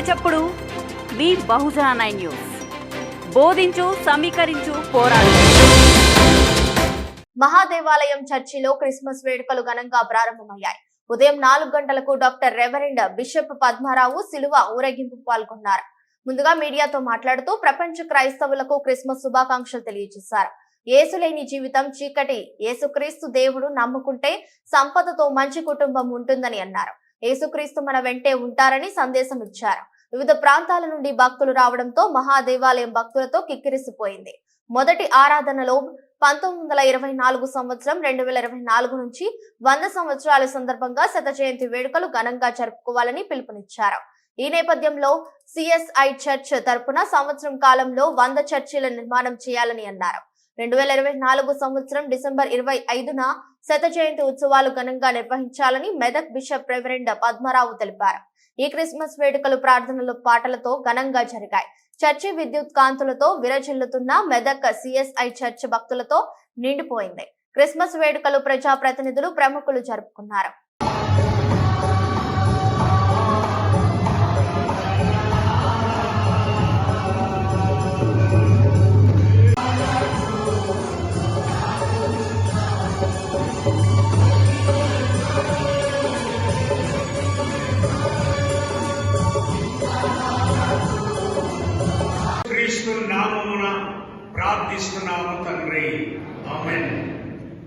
చప్పుడు. మీ Bahujan nine news. బోధించు సమీకరించు పోరాడు. మహాదేవాలయం చర్చిలో క్రిస్మస్ వేడుకలు ఘనంగా ప్రారంభమయ్యాయి. ఉదయం నాలుగు గంటలకు డాక్టర్ రెవరెండ్ బిషప్ పద్మారావు సిలువ ఊరేగింపు పాల్గొన్నారు. ముందుగా మీడియాతో మాట్లాడుతూ ప్రపంచ క్రైస్తవులకు క్రిస్మస్ శుభాకాంక్షలు తెలియజేశారు. ఏసులేని జీవితం చీకటి ఏసుక్రీస్తు దేవుడు నమ్ముకుంటే సంపదతో మంచి కుటుంబం ఉంటుందని అన్నారు. యేసుక్రీస్తు మన వెంటే ఉంటారని సందేశం ఇచ్చారు. వివిధ ప్రాంతాల నుండి భక్తులు రావడంతో మహాదేవాలయం భక్తులతో కిక్కిరిసిపోయింది. మొదటి ఆరాధనలో పంతొమ్మిది వందల ఇరవై నాలుగు సంవత్సరం రెండు వేల ఇరవై నాలుగు నుంచి వంద సంవత్సరాల సందర్భంగా శత జయంతి వేడుకలు ఘనంగా జరుపుకోవాలని పిలుపునిచ్చారు. ఈ నేపథ్యంలో సిఎస్ఐ చర్చ్ తరపున సంవత్సరం కాలంలో వంద చర్చిల నిర్మాణం చేయాలని అన్నారు. రెండు వేల ఇరవై నాలుగు సంవత్సరం డిసెంబర్ ఇరవై ఐదున శత జయంతి ఉత్సవాలు ఘనంగా నిర్వహించాలని మెదక్ బిషప్ రెవరెండ్ పద్మరావు తెలిపారు. ఈ క్రిస్మస్ వేడుకలు ప్రార్థనలు పాటలతో ఘనంగా జరిగాయి. చర్చి విద్యుత్ కాంతులతో విరజిల్లుతున్న మెదక్ సిఎస్ఐ చర్చ్ భక్తులతో నిండిపోయింది. క్రిస్మస్ వేడుకలు ప్రజా ప్రతినిధులు ప్రముఖులు జరుపుకున్నారు. ప్రార్థిస్తున్నాము తండ్రి. ఆమె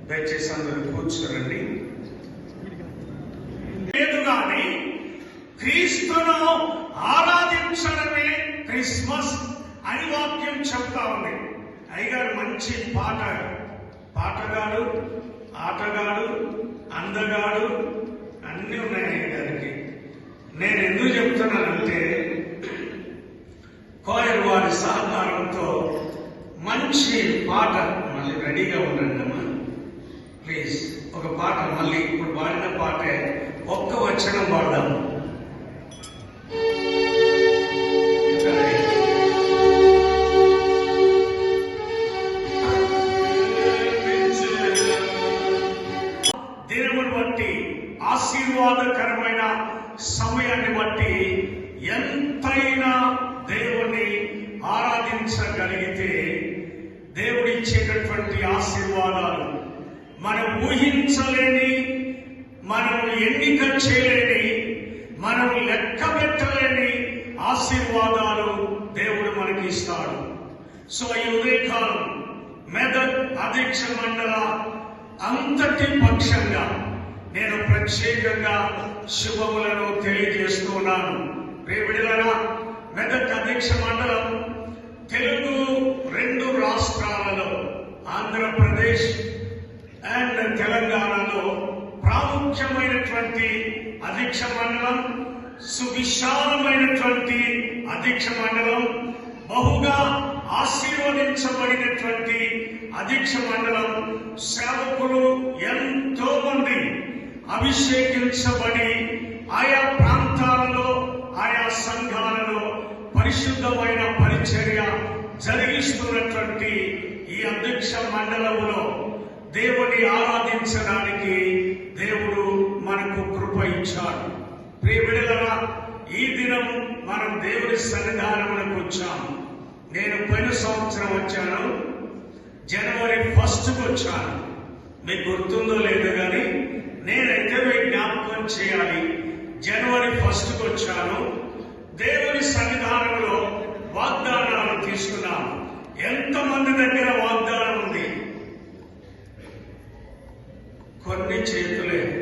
దయచేసి అందరూ కూర్చోరండి లేదు కానీ క్రీస్తును ఆరాధించడమే క్రిస్మస్ అని వాక్యం చెప్తా ఉంది. అయ్యగారు మంచి పాట. పాటగాడు ఆటగాడు అందగాడు అన్నీ ఉన్నాయి అయ్యగారికి. నేను ఎందుకు చెప్తున్నానంటే కోయర్ వారి సహకారంతో మంచి పాట మళ్ళీ రెడీగా ఉండండి అమ్మా. ప్లీజ్ ఒక పాట మళ్ళీ ఇప్పుడు పాడిన పాటే ఒక్క వచనం పాడదాం. దినమును బట్టి ఆశీర్వాదకరమైన సమయాన్ని బట్టి ఎంతైనా దేవుణ్ణి ఆరాధించగలిగితే దేవుడిచ్చేటటువంటి ఆశీర్వాదాలు. మనం ఊహించలేని మనం ఎన్నిక చేయలేని మనం లెక్క పెట్టలేని ఆశీర్వాదాలు దేవుడు మనకి ఇస్తాడు. సో ఈ ఉదయకాలం మెదక్ అధ్యక్ష మండల అంతటి పక్షంగా నేను ప్రత్యేకంగా శుభములను తెలియజేస్తున్నాను రేవిడిలరా మెదక్ అధ్యక్ష మండలం తెలుగు రెండు రాష్ట్రాలలో ఆంధ్రప్రదేశ్ అండ్ తెలంగాణలో ప్రాముఖ్యమైనటువంటి అధ్యక్ష మండలం సువిశాలమైనటువంటి అధ్యక్ష మండలం బహుగా ఆశీర్వదించబడినటువంటి అధ్యక్ష మండలం సేవకులు ఎంతో మంది అభిషేకించబడి ఆయా పరిశుద్ధమైన పరిచర్య జరిగిస్తున్నటువంటి ఈ అధ్యక్ష మండలములో దేవుని ఆరాధించడానికి దేవుడు మనకు కృప ఇచ్చాడు. ప్రియబిడలరా ఈ దినం మనం దేవుని సన్నిధానములకు వచ్చాము. నేను పోయిన సంవత్సరం వచ్చాను. జనవరి ఫస్ట్కి వచ్చాను. మీకు గుర్తుందో లేదో కానీ నేనైతే మీకు జ్ఞాపకం చేయాలి. జనవరి ఫస్ట్కి వచ్చాను. దేవుని సన్నిధానంలో వాగ్దానాలు ఎంత ఎంతమంది దగ్గర వాగ్దానం ఉంది? కొన్ని చేతులే.